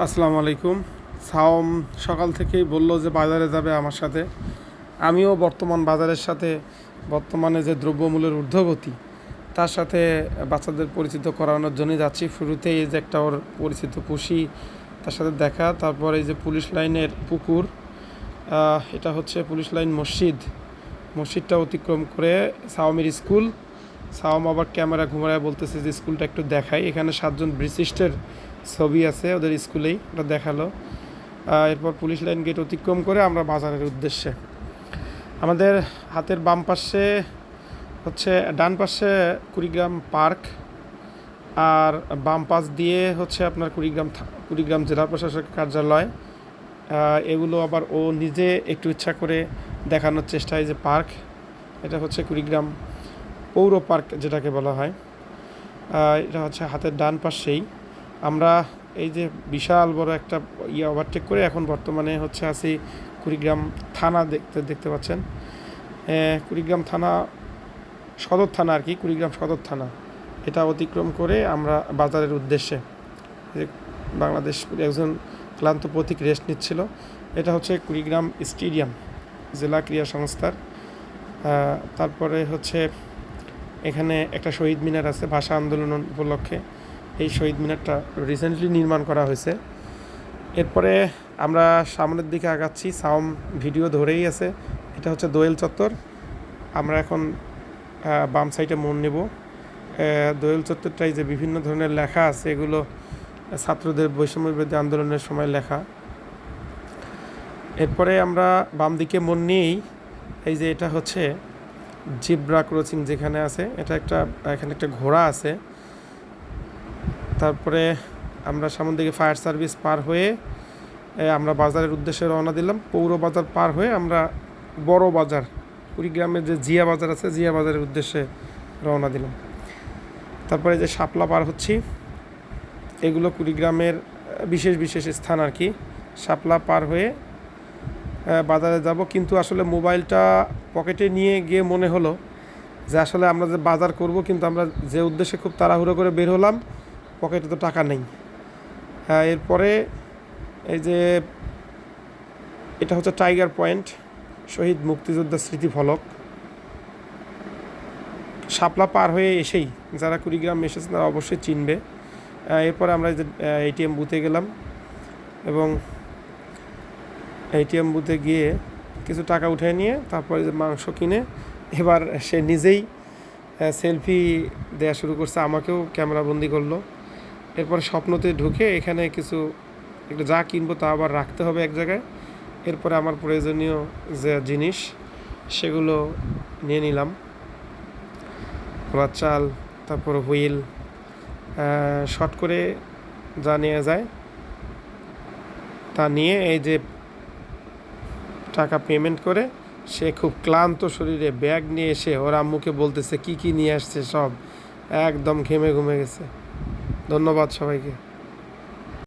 আসসালামু আলাইকুম। সাওম সকাল থেকেই বলল যে বাজারে যাবে আমার সাথে। আমিও বর্তমান বাজারের সাথে, বর্তমানে যে দ্রব্যমূল্যের ঊর্ধ্বগতি, তার সাথে বাচ্চাদের পরিচিত করানোর জন্য যাচ্ছি। শুরুতেই যে একটা ওর পরিচিত পুষি তার সাথে দেখা, তারপরে এই যে পুলিশ লাইনের পুকুর এটা হচ্ছে পুলিশ লাইন মসজিদ। মসজিদটা অতিক্রম করে সাওমের স্কুল। সাওম আবার ক্যামেরা ঘুমায় বলতেছে যে স্কুলটা একটু দেখাই। এখানে সাতজন ব্রিটিস্টের ছবি আছে, ওদের স্কুলেই ওটা দেখাল। এরপর পুলিশ লাইন গেট অতিক্রম করে আমরা বাজারের উদ্দেশ্যে। আমাদের হাতের বাম পাশে হচ্ছে, ডান পাশে কুড়িগ্রাম পার্ক আর বাম পাশ দিয়ে হচ্ছে আপনার কুড়িগ্রাম কুড়িগ্রাম জেলা প্রশাসক কার্যালয়। এগুলো আবার ও নিজে একটু ইচ্ছা করে দেখানোর চেষ্টায় যে পার্ক, এটা হচ্ছে কুড়িগ্রাম পৌর পার্ক যেটাকে বলা হয় এটা হচ্ছে হাতের ডান পাশেই। আমরা এই যে বিশাল বড় একটা ইয়ে ওভারটেক করে এখন বর্তমানে হচ্ছে আছি কুড়িগ্রাম থানা দেখতে দেখতে পাচ্ছেন। কুড়িগ্রাম থানা, সদর থানা আর কি, কুড়িগ্রাম সদর থানা। এটা অতিক্রম করে আমরা বাজারের উদ্দেশ্যে বাংলাদেশ একজন ক্লান্ত প্রতীক রেস্ট নিচ্ছিল। এটা হচ্ছে কুড়িগ্রাম স্টেডিয়াম, জেলা ক্রীড়া সংস্থার। তারপরে হচ্ছে এখানে একটা শহীদ মিনার আছে, ভাষা আন্দোলন উপলক্ষে। এই শহীদ মিনারটা রিসেন্টলি নির্মাণ করা হয়েছে। এরপরে আমরা সামনের দিকে আগাচ্ছি সাউম ভিডিও ধরেই আছে। এটা হচ্ছে দোয়েল চত্বর। আমরা এখন বাম সাইডে মন নেব। দোয়েল চত্বরটাই যে বিভিন্ন ধরনের লেখা আছে, এগুলো ছাত্রদের বৈষম্য বিরোধী আন্দোলনের সময় লেখা। এরপরে আমরা বাম দিকে মন নিয়েই, এই যে এটা হচ্ছে জিব্রা ক্রসিং যেখানে আছে, এটা একটা, এখানে একটা ঘোড়া আছে। তারপরে আমরা সামন দিকে ফায়ার সার্ভিস পার হয়ে আমরা বাজারের উদ্দেশ্যে রওনা দিলাম। পৌর বাজার পার হয়ে আমরা বড় বাজার, কুড়িগ্রামের যে জিয়া বাজার আছে, জিয়া বাজারের উদ্দেশ্যে রওনা দিলাম। তারপরে যে শাপলা পার হচ্ছি, এগুলো কুড়িগ্রামের বিশেষ বিশেষ স্থান আর কি। শাপলা পার হয়ে বাজারে যাব, কিন্তু আসলে মোবাইলটা পকেটে নিয়ে গিয়ে মনে হলো যে আসলে আমরা যে বাজার করব, কিন্তু আমরা যে উদ্দেশ্যে খুব তাড়াহুড়ো করে বের হলাম, পকেটে তো টাকা নেই। হ্যাঁ এরপরে এই যে এটা হচ্ছে টাইগার পয়েন্ট শহীদ মুক্তিযোদ্ধা স্মৃতি ফলক শাপলা পার হয়ে এসেই যারা কুড়িগ্রাম এসেছে তারা অবশ্যই চিনবে। এরপরে আমরা যে এটিএম বুথে গেলাম এবং এটিএম বুথে গিয়ে কিছু টাকা উঠে নিয়ে তারপরে যে মাংস কিনে, এবার সে নিজেই সেলফি দেওয়া শুরু করছে, আমাকেও ক্যামেরাবন্দি করল। এরপরে স্বপ্নতে ঢুকে এখানে কিছু, একটু যা কিনবো তা আবার রাখতে হবে এক জায়গায়। এরপরে আমার প্রয়োজনীয় যে জিনিস, সেগুলো নিয়ে নিলাম। খোলার চাল, তারপর হুইল শর্ট করে যা নিয়ে যায়, তা নিয়ে এই যে টাকা পেমেন্ট করে, সে খুব ক্লান্ত শরীরে ব্যাগ নিয়ে এসে ওর আম্মুকে বলতেছে, কি কি নিয়ে আসছে সব? একদম ঘেমে ঘুমে গেছে। ধন্যবাদ সবাইকে।